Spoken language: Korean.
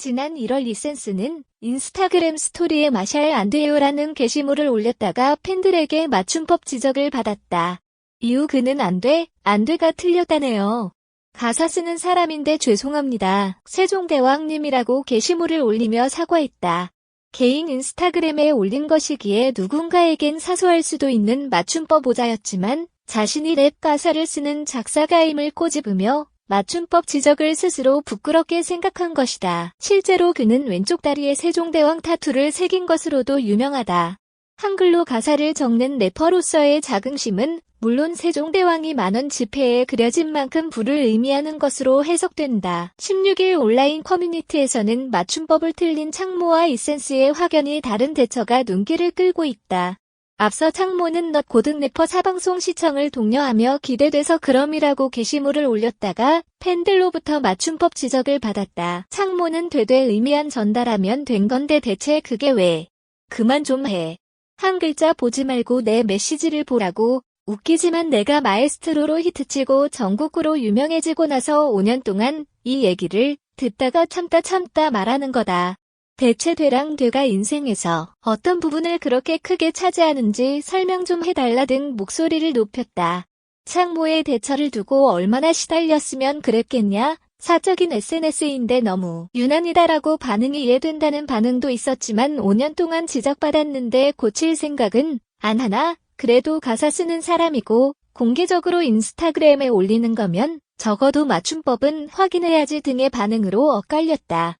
지난 1월 리센스는 인스타그램 스토리에 마샬 안 돼요라는 게시물을 올렸다가 팬들에게 맞춤법 지적을 받았다. 이후 그는 안 돼, 안 돼가 틀렸다네요. 가사 쓰는 사람인데 죄송합니다. 세종대왕님이라고 게시물을 올리며 사과했다. 개인 인스타그램에 올린 것이기에 누군가에겐 사소할 수도 있는 맞춤법 오자였지만 자신이 랩 가사를 쓰는 작사가임을 꼬집으며 맞춤법 지적을 스스로 부끄럽게 생각한 것이다. 실제로 그는 왼쪽 다리에 세종대왕 타투를 새긴 것으로도 유명하다. 한글로 가사를 적는 래퍼로서의 자긍심은 물론 세종대왕이 만원 지폐에 그려진 만큼 부를 의미하는 것으로 해석된다. 16일 온라인 커뮤니티에서는 맞춤법을 틀린 창모와 이센스의 확연히 다른 대처가 눈길을 끌고 있다. 앞서 창모는 넛 고등 래퍼 사방송 시청을 독려하며 기대돼서 그럼이라고 게시물을 올렸다가 팬들로부터 맞춤법 지적을 받았다. 창모는 되되 의미한 전달하면 된 건데 대체 그게 왜? 그만 좀 해. 한 글자 보지 말고 내 메시지를 보라고 웃기지만 내가 마에스트로로 히트치고 전국으로 유명해지고 나서 5년 동안 이 얘기를 듣다가 참다 참다 말하는 거다. 대체 되랑 되가 인생에서 어떤 부분을 그렇게 크게 차지하는지 설명 좀 해달라 등 목소리를 높였다. 창모의 대처를 두고 얼마나 시달렸으면 그랬겠냐? 사적인 SNS인데 너무 유난이다라고 반응이 이해된다는 반응도 있었지만 5년 동안 지적받았는데 고칠 생각은 안 하나? 그래도 가사 쓰는 사람이고 공개적으로 인스타그램에 올리는 거면 적어도 맞춤법은 확인해야지 등의 반응으로 엇갈렸다.